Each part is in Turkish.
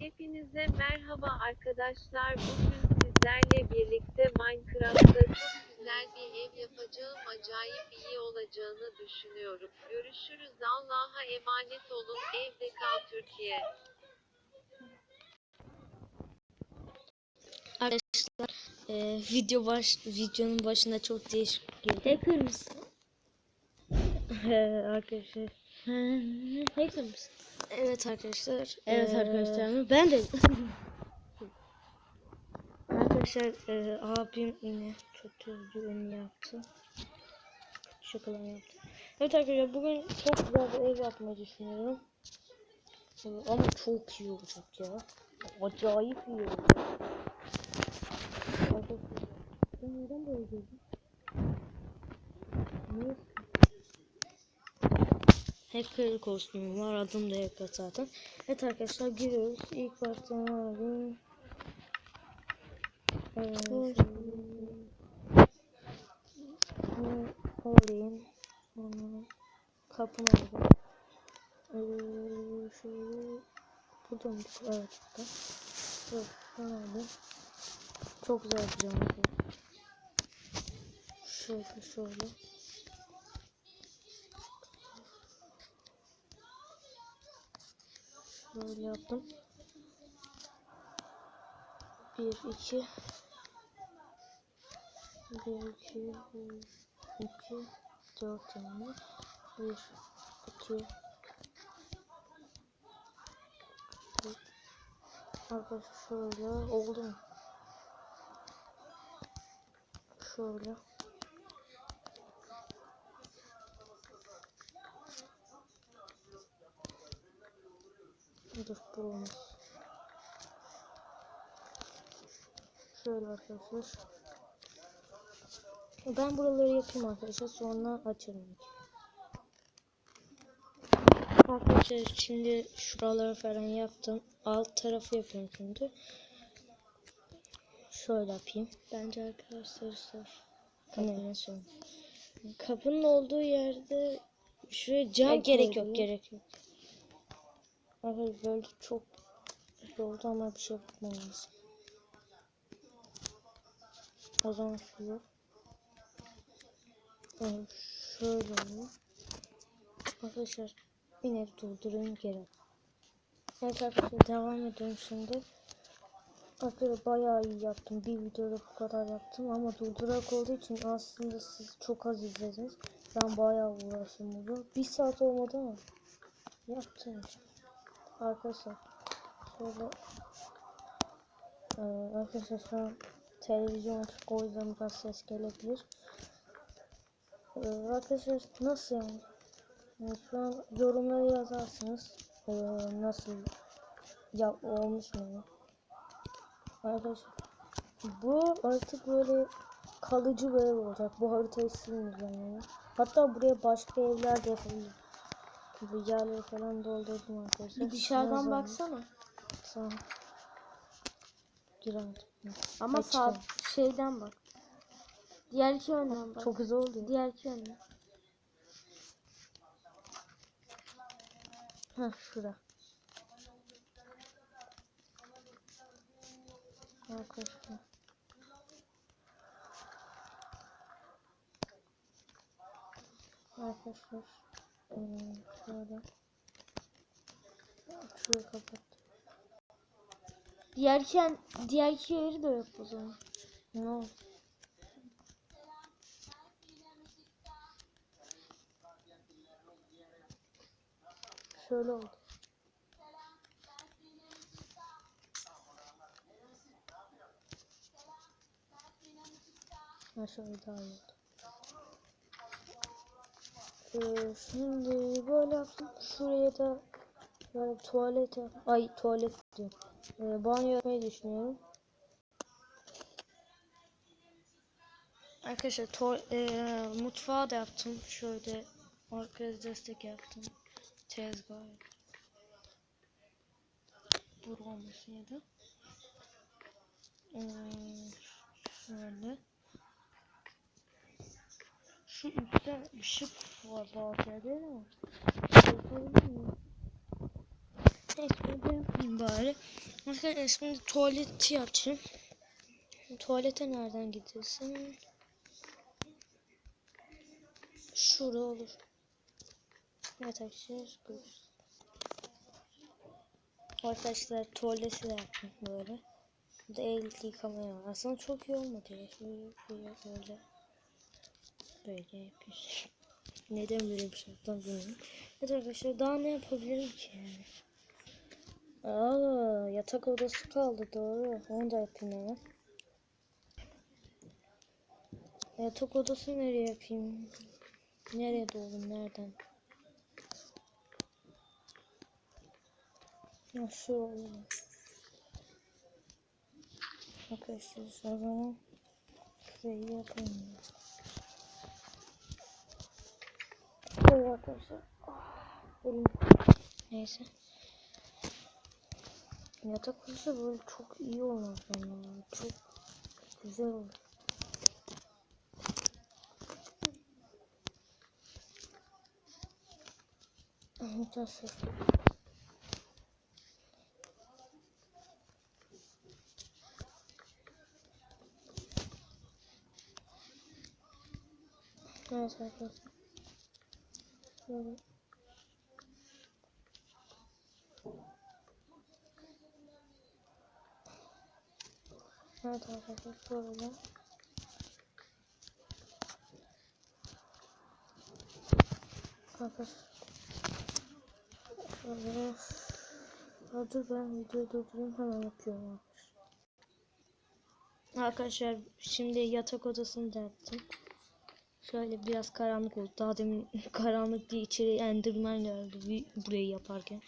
Hepinize merhaba arkadaşlar. Bugün sizlerle birlikte Minecraft'ta çok güzel bir ev yapacağım. Acayip iyi olacağını düşünüyorum. Görüşürüz. Allah'a emanet olun. Evde kal Türkiye. Arkadaşlar e, video baş videonun başında çok değişik girdi. Hacker mısın? Arkadaşlar. Hacker mısın? Evet arkadaşlar. Evet ee, arkadaşlar. Ben de. Arkadaşlar e, abim yine kötü bir yaptı. Şakalar yaptı. Evet arkadaşlar bugün çok güzel bir ev yapmayı düşünüyorum. Ama çok iyi olacak ya. Acayip iyi olacak. Ben neden böyle girdim? Niye? Hacker kostümüm var. Adım da Hacker zaten. Evet arkadaşlar giriyoruz. İlk başta ne alayım? Ee, alayım. Onu kapını alayım. Ee, şöyle burada mı? Evet burada. Alayım. Çok güzel yapacağım. bunu. Şöyle şöyle. Böyle yaptım. Bir, iki. Bir, iki, bir, iki, dört tane. Bir, iki, bir. Arkadaşlar şöyle oldu mu? Şöyle. Dur olmaz. Şöyle arkadaşlar. Ben buraları yapayım arkadaşlar sonra açarım. Arkadaşlar şimdi şuraları falan yaptım. Alt tarafı yapıyorum şimdi. Şöyle yapayım. Bence arkadaşlar sor. Kapının son. Kapının olduğu yerde şuraya cam gerek yok, gerek yok. Arkadaşlar böyle çok oldu ama bir şey yapmam lazım. O zaman şöyle. Evet, şöyle oluyor. Arkadaşlar yine durdurayım geri. Evet arkadaşlar devam ediyorum şimdi. Arkadaşlar bayağı iyi yaptım. Bir videoda bu kadar yaptım ama durdurarak olduğu için aslında siz çok az izlediniz. Ben bayağı uğraştım bunu. Bir saat olmadı ama yaptım. Arkadaşlar şöyle ee, arkadaşlar şu an televizyon açık o yüzden biraz ses gelebilir. Arkadaşlar nasıl yani? yani? Şu an yorumlara yazarsınız. Nasıl ya olmuş mu? Arkadaşlar bu artık böyle kalıcı bir ev olacak. Bu haritayı silmeyeceğim yani. Hatta buraya başka evler de yapabilirim. Yerleri falan doldurdum arkadaşlar. Bir dışarıdan baksana. Tamam. Giremedim. Ama Ay, sağ çıkalım. şeyden bak. Diğer iki önden bak. Çok güzel oldu. Diğer iki önden. Heh şura. Arkadaşlar. Arkadaşlar. Hmm, Şöyle. Şurayı kapat. Diğer iki, diğer iki yeri de yok o zaman. Oldu? Şöyle oldu. Ha şöyle daha iyi. Ee, şimdi böyle yaptım. Şuraya da böyle tuvalet yap- Ay tuvalet diyor. Ee, banyo yapmayı düşünüyorum. Arkadaşlar to- eee, mutfağı da yaptım. Şöyle arkaya destek yaptım. Tezgah. Bur olmasın ya da. Hmm, şöyle. Şu üstte ışık var zaten değil mi? Neyse yapayım bari. Arkadaşlar şimdi tuvaleti yapacağım. Tuvalete nereden gidiyorsun? Şurada olur. Evet arkadaşlar görüşürüz. Arkadaşlar tuvaleti de yaptım böyle. Bir de el yıkamaya var. Aslında çok iyi olmadı ya. Şöyle böyle böyle. Yapıyoruz. Neden böyle bir şey yaptım bilmiyorum. Evet arkadaşlar daha ne yapabilirim ki yani. Aa, yatak odası kaldı doğru. Onu da yapayım hemen. Yatak odası nereye yapayım? Nereye doğru nereden? Şu olur. Arkadaşlar o zaman şurayı yapayım. Evet arkadaşlar. Ah, elim. Neyse. Yatak odası böyle çok iyi olmaz yani. Çok güzel olur. Nasıl? Evet arkadaşlar. Şöyle. Evet arkadaşlar şöyle. Arkadaşlar. Şöyle. Dur ben videoyu durdurayım hemen yapıyorum arkadaşlar. Şimdi yatak odasını da yaptım. Şöyle biraz karanlık oldu. Daha demin karanlık diye içeri Enderman geldi burayı yaparken.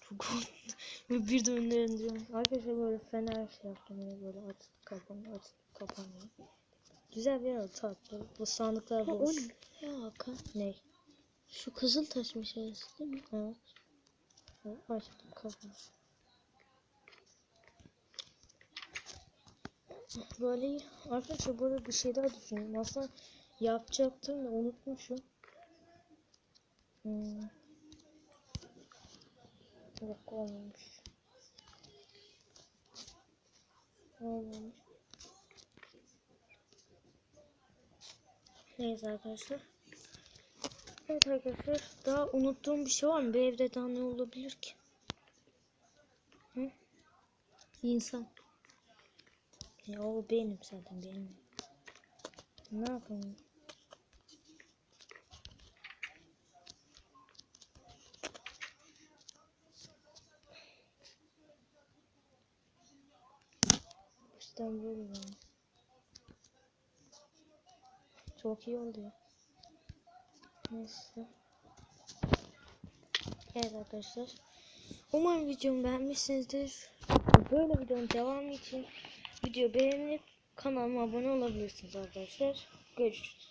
Çok korktum. Ve bir de önlerini diyorum. Arkadaşlar böyle fener şey yaptım. Yine böyle açıp kapanıyor, açıp kapanıyor. Güzel bir yer tatlı. Bu sandıklar Ha, o boş. ne? Ya Hakan. Ne? Şu kızıl taş meşalesi değil mi? Evet. Açtım kapanıyor. Böyle. Arkadaşlar burada bir şey daha düşünüyorum. Aslında yapacaktım da unutmuşum. Hmm. Yok olmamış. Olmamış. Neyse arkadaşlar. Evet arkadaşlar daha unuttuğum bir şey var mı? Bir evde daha ne olabilir ki? Hı? İnsan. Ya o benim zaten benim. Ne yapayım? Böyle yani. Çok iyi oldu ya. Neyse. Evet arkadaşlar. Umarım videomu beğenmişsinizdir. Böyle videonun devamı için video beğenip kanalıma abone olabilirsiniz arkadaşlar. Görüşürüz.